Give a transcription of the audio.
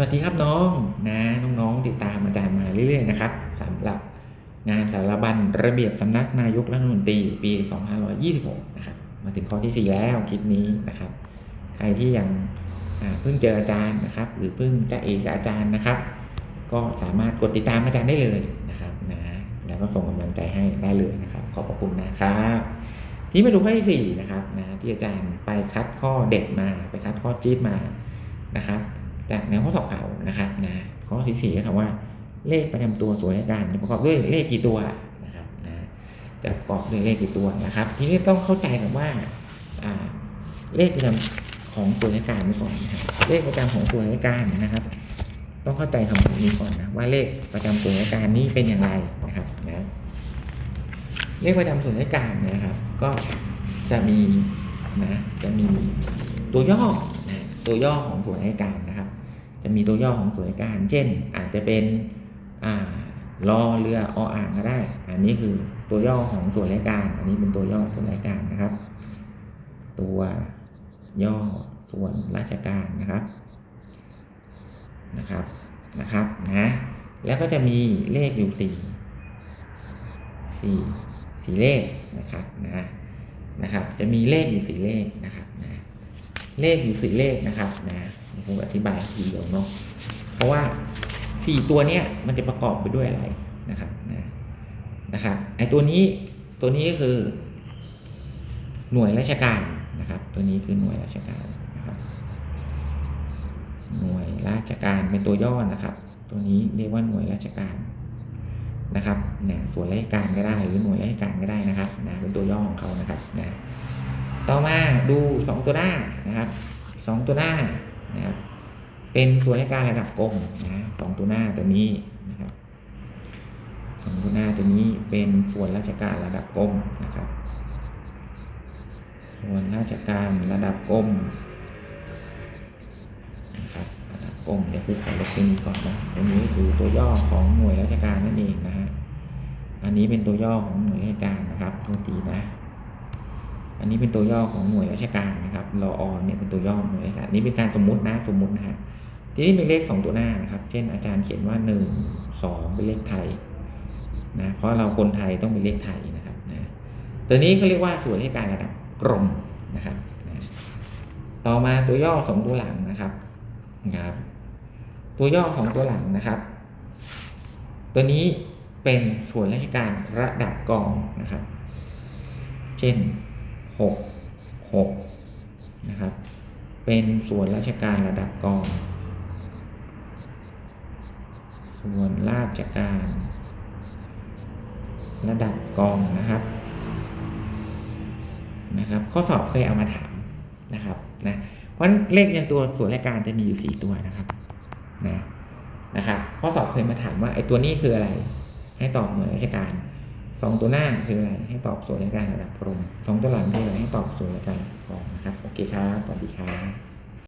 สวัสดีครับน้องนะน้องๆติดตามอาจารย์มาเรื่อยๆนะครับสำหรับงานสารบัญระเบียบสำนักนายกรัฐมนตรีปี 2526 นะครับมาถึงข้อที่ 4 แล้วคลิปนี้นะครับ ใครที่ยังเพิ่งเจออาจารย์นะครับ หรือเพิ่งจะเอกอาจารย์นะครับ ก็สามารถกดติดตามอาจารย์ได้เลยนะครับนะแล้วก็ส่งกำลังใจให้ได้เลยนะครับ ขอบพระคุณนะครับที่มาดูข้อที่4นะครับนะที่อาจารย์ไปคัดข้อเด็ดมาไปคัดข้อจี๊ดมานะครับ จากแนวข้อสอบเก่านะครับนะข้อที่4ก็ถามว่าเลขประจำตัวส่วนราชการจะประกอบด้วยเลขกี่ตัวนะครับนะจะประกอบด้วยเลขกี่ตัวนะครับ ทีนี้ต้องเข้าใจกันว่าอ่าเลขประจำของส่วนราชการไว้ก่อนนะครับเลขประจำของส่วนราชการนะครับ ต้องเข้าใจคำนี้ก่อนนะว่าเลขประจำส่วนราชการนี้เป็นอย่างไรนะครับนะเลขประจำส่วนราชการเนี่ยนะครับ ก็จะมีนะจะมีตัวย่อนะตัวย่อของส่วนราชการนะครับ จะมีตัวย่อของส่วนราชการ เช่น อาจจะเป็นอ่ารอเรือออ่างก็ได้ อันนี้คือตัวย่อของส่วนราชการ อันนี้เป็นตัวย่อส่วนราชการนะครับ ตัวย่อส่วนราชการนะครับ นะครับ นะครับ นะ แล้วก็จะมีเลขอยู่สี่สี่สี่เลขนะครับ นะ นะครับ จะมีเลขอยู่สี่เลขนะครับ นะ เลขอยู่สี่เลขนะครับ นะ ผมอธิบายทีเดียวเนาะเพราะว่าสี่ตัวเนี้ยมันจะประกอบไปด้วยอะไรนะครับนะนะครับไอตัวนี้ตัวนี้ก็คือ หน่วยราชการนะครับ ตัวนี้คือหน่วยราชการนะครับ หน่วยราชการเป็นตัวย่อนะครับ ตัวนี้เรียกว่าหน่วยราชการนะครับนะส่วนราชการก็ได้หรือหน่วยราชการก็ได้นะครับนะเป็นตัวย่อของเขานะครับนะต่อมาดู 2 ตัวหน้านะครับสองตัวหน้า นะครับเป็นส่วนราชการระดับกรมนะสองตัวหน้าตัวนี้นะครับสองตัวหน้าตัวนี้เป็นส่วนราชการระดับกรมนะครับ ส่วนราชการระดับกรมนะครับระดับกรมเดี๋ยวคือขอลบตัวนี้ก่อนนะตัวนี้คือตัวย่อของหน่วยราชการนั่นเองนะฮะอันนี้เป็นตัวย่อของหน่วยราชการนะครับโทษทีนะ อันนี้เป็นตัวย่อของหน่วยราชการนะครับรออเนี่ยเป็นตัวย่อหน่วยราชการนนี้เป็นการสมมตินะสมมตินะฮะทีนี้มีเลขสองตัวหน้านะครับ เช่นอาจารย์เขียนว่าหนึ่งสองเป็นเลขไทยนะเพราะเราคนไทยต้องเป็นเลขไทยนะครับนะตัวนี้เขาเรียกว่าส่วนราชการระดับกรมนะครับนะต่อมาตัวย่อสองตัวหลังนะครับนะครับ ตัวย่อของตัวหลังนะครับ ตัวนี้เป็นส่วนราชการระดับกองนะครับ เช่น 6 6นะครับ เป็นส่วนราชการระดับกอง ส่วนราชการ ระดับกองนะครับ นะครับ ข้อสอบเคยเอามาถามนะครับนะเพราะเลขยันตัวส่วนราชการจะมีอยู่ 4 ตัวนะครับนะนะครับ ข้อสอบเคยมาถามว่าไอ้ตัวนี้คืออะไร ให้ตอบหน่วยราชการ สองตัวหน้าคืออะไรให้ตอบส่วนในการระดับพรมสองตัวหลังคืออะไรให้ตอบส่วนในการกองนะครับ โอเคครับสวัสดีครับ